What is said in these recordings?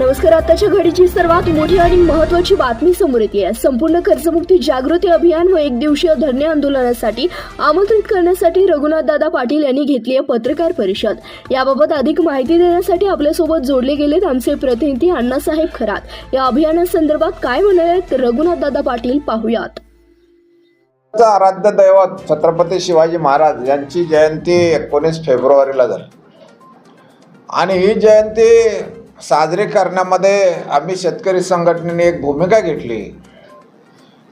नमस्कार आताच्या घडीची सर्वात मोठी आणि महत्वाची बातमी समोर येते. आहे. संपूर्ण कर्जमुक्ती जागृती अभियान व एक दिवसीय धरणे आंदोलनासाठी आमंत्रित करण्यासाठी रघुनाथदादा पाटील यांनी घेतली आहे पत्रकार परिषद. याबाबत अधिक माहिती देण्यासाठी आपल्यासोबत जोडले गेलेत आमचे प्रतिनिधी अण्णासाहेब खरात. या अभियानासंदर्भात काय म्हणाले रघुनाथदादा पाटील पाहुयात. आराध्य दैवत छत्रपती शिवाजी महाराज यांची जयंती एकोणीस फेब्रुवारीला झाली. आणि ही जयंती साजरी करण्यामध्ये आम्ही शेतकरी संघटनेने एक भूमिका घेतली.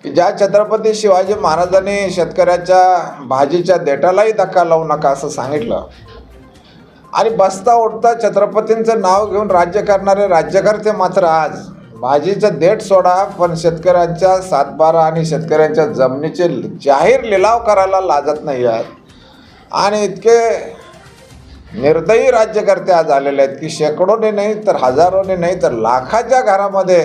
की ज्या छत्रपती शिवाजी महाराजांनी शेतकऱ्याच्या भाजीच्या देठालाही धक्का लावू नका असं सांगितलं. आणि बसता उठता छत्रपतींचं नाव घेऊन राज्य करणारे राज्यकर्ते मात्र आज भाजीचं देठ सोडा पण शेतकऱ्यांच्या सातबारा आणि शेतकऱ्यांच्या जमिनीचे जाहीर लिलाव करायला लाजत नाही आहेत. आणि इतके निर्दयी राज्यकर्ते आज आलेले आहेत की शेकडोने नाही तर हजारोने नाही तर लाखाच्या घरामध्ये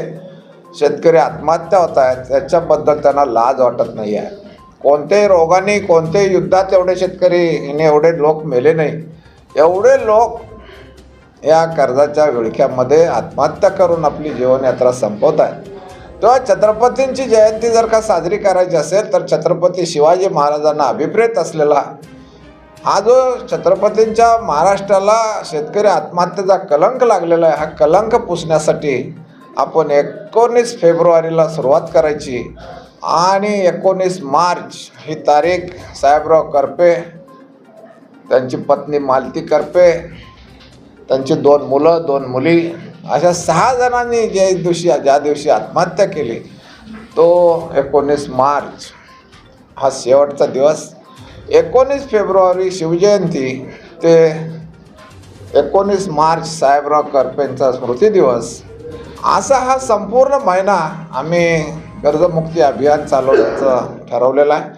शेतकरी आत्महत्या होत आहेत. त्याच्याबद्दल त्यांना लाज वाटत नाही आहे. कोणत्याही रोगाने कोणत्याही युद्धात एवढे शेतकरी हिने एवढे लोक मेले नाही. एवढे लोक या कर्जाच्या विळख्यामध्ये आत्महत्या करून आपली जीवनयात्रा संपवत आहेत. तेव्हा छत्रपतींची जयंती जर का साजरी करायची असेल तर छत्रपती शिवाजी महाराजांना अभिप्रेत असलेला हा जो छत्रपतींच्या महाराष्ट्राला शेतकरी आत्महत्येचा कलंक लागलेला आहे. हा कलंक पुसण्यासाठी आपण एकोणीस फेब्रुवारीला सुरुवात करायची. आणि एकोणीस मार्च ही तारीख साहेबराव करपे त्यांची पत्नी मालती करपे त्यांची दोन मुलं दोन मुली अशा सहा जणांनी ज्या दिवशी ज्या दिवशी आत्महत्या केली तो एकोणीस मार्च हा शेवटचा दिवस. एकोणीस फेब्रुवारी शिवजयंती ते एकोणीस मार्च साहेबराव करपेंचा स्मृती दिवस असा हा संपूर्ण महिना आम्ही कर्जमुक्ती अभियान चालवण्याचं ठरवलेलं आहे.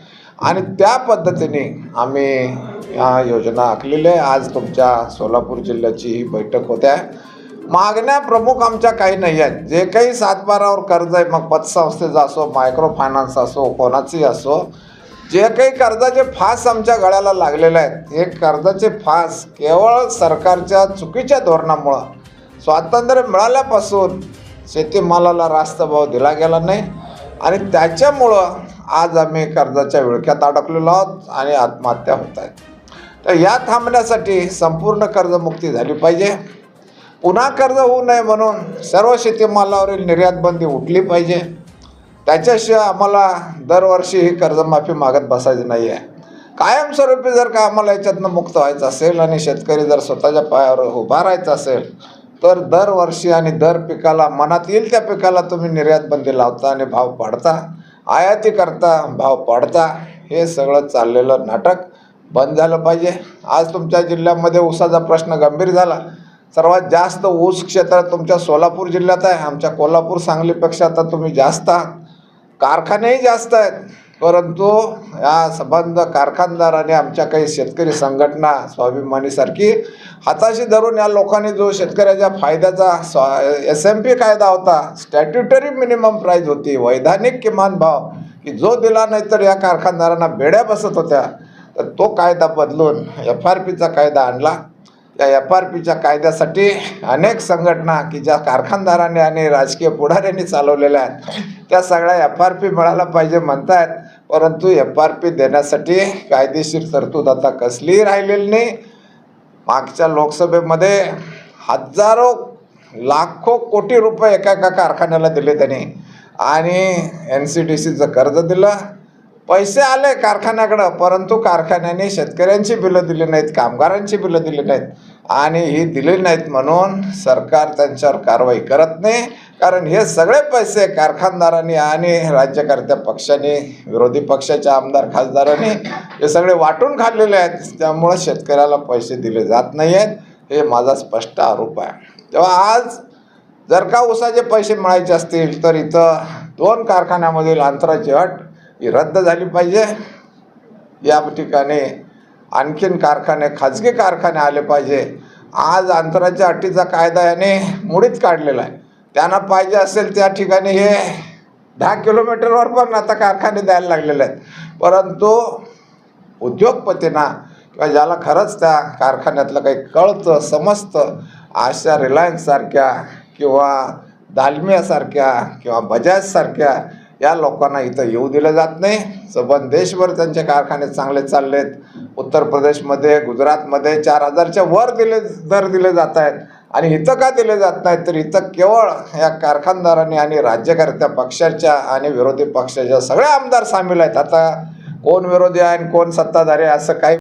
आणि त्या पद्धतीने आम्ही या योजना आखलेल्या आहे. आज तुमच्या सोलापूर जिल्ह्याची ही बैठक होते आहे. मागण्या प्रमुख आमच्या काही नाही आहेत. जे काही सातबारावर कर्ज आहे मग पतसंस्थेचं असो मायक्रो फायनान्स असो कोणाचंही असो जे काही कर्जाचे फास आमच्या गळ्याला लागलेले आहेत हे कर्जाचे फास केवळ सरकारच्या चुकीच्या धोरणामुळं स्वातंत्र्य मिळाल्यापासून शेतीमालाला रास्त भाव दिला गेला नाही आणि त्याच्यामुळं आज आम्ही कर्जाच्या विळख्यात अडकलेलो आहोत आणि आत्महत्या होत आहेत. तर या थांबण्यासाठी संपूर्ण कर्जमुक्ती झाली पाहिजे. पुन्हा कर्ज होऊ नये म्हणून सर्व शेतीमालावरील निर्यातबंदी उठली पाहिजे. त्याच्याशिवाय आम्हाला दरवर्षी ही कर्जमाफी मागत बसायची नाही आहे कायमस्वरूपी जर का आम्हाला याच्यातनं मुक्त व्हायचं असेल आणि शेतकरी जर स्वतःच्या पायावर उभा राहायचा असेल तर दरवर्षी आणि दर पिकाला मनात येईल त्या पिकाला तुम्ही निर्यात बंदी लावता आणि भाव पाडता आयाती करता भाव पाडता. हे सगळं चाललेलं नाटक बंद झालं पाहिजे. आज तुमच्या जिल्ह्यामध्ये ऊसाचा प्रश्न गंभीर झाला. सर्वात जास्त ऊस क्षेत्र तुमच्या सोलापूर जिल्ह्यात आहे. आमच्या कोल्हापूर सांगलीपेक्षा आता तुम्ही जास्त आहात. कारखानेही जास्त आहेत. परंतु या संबंध कारखानदाराने आमच्या काही शेतकरी संघटना स्वाभिमानीसारखी हाताशी धरून या लोकांनी जो शेतकऱ्याच्या फायद्याचा स्वा एस एम पी कायदा होता स्टॅट्युटरी मिनिमम प्राईज होती वैधानिक किमान भाव की जो दिला नाही तर या कारखानदारांना बेड्या बसत होत्या. तर तो कायदा बदलून एफ आर पीचा कायदा आणला. या एफ आर पीच्या कायद्यासाठी अनेक संघटना की ज्या कारखानदारांनी आणि राजकीय पुढाऱ्यांनी चालवलेल्या आहेत त्या सगळ्या एफ आर पी मिळायला पाहिजे म्हणतायत. परंतु एफ आर पी देण्यासाठी कायदेशीर तरतूद आता कसलीही राहिलेली नाही. मागच्या लोकसभेमध्ये हजारो लाखो कोटी रुपये एका एका कारखान्याला दिले त्यांनी. आणि एन सी डी सीचं कर्ज दिलं. पैसे आले कारखान्याकडं परंतु कारखान्याने शेतकऱ्यांची बिलं दिली नाहीत कामगारांची बिलं दिली नाहीत. आणि ही दिली नाहीत म्हणून सरकार त्यांच्यावर कारवाई करत नाही. कारण हे सगळे पैसे कारखानदारांनी आणि राज्यकर्त्या पक्षाने विरोधी पक्षाच्या आमदार खासदारांनी हे सगळे वाटून खाल्लेले आहेत. त्यामुळं शेतकऱ्याला पैसे दिले जात नाही आहेत हे माझा स्पष्ट आरोप आहे. तेव्हा आज जर का ऊसाचे पैसे मिळायचे असतील तर इथं दोन कारखान्यामधील अंतराची अट ही रद्द झाली पाहिजे. या ठिकाणी आणखीन कारखाने खाजगी कारखाने आले पाहिजे. आज अंतराच्या अटीचा कायदा याने मुळीच काढलेला आहे. त्यांना पाहिजे असेल त्या ठिकाणी हे दहा किलोमीटरवर पण आता कारखाने द्यायला लागलेले आहेत. परंतु उद्योगपतींना किंवा ज्याला खरंच त्या कारखान्यातलं काही कळतं समजतं अशा रिलायन्ससारख्या किंवा दालमियासारख्या किंवा बजाजसारख्या या लोकांना इथं येऊ दिलं जात नाही. सबंध देशभर त्यांचे कारखाने चांगले चाललेत. उत्तर प्रदेशमध्ये गुजरातमध्ये चार हजारच्या वर दिले दर दिले जात आहेत. आणि इथं का दिले जात नाहीत? तर इथं केवळ या कारखानदारांनी आणि राज्यकर्त्या पक्षाच्या आणि विरोधी पक्षाच्या सगळे आमदार सामील आहेत. आता कोण विरोधी आहे आणि कोण सत्ताधारी आहे असं काही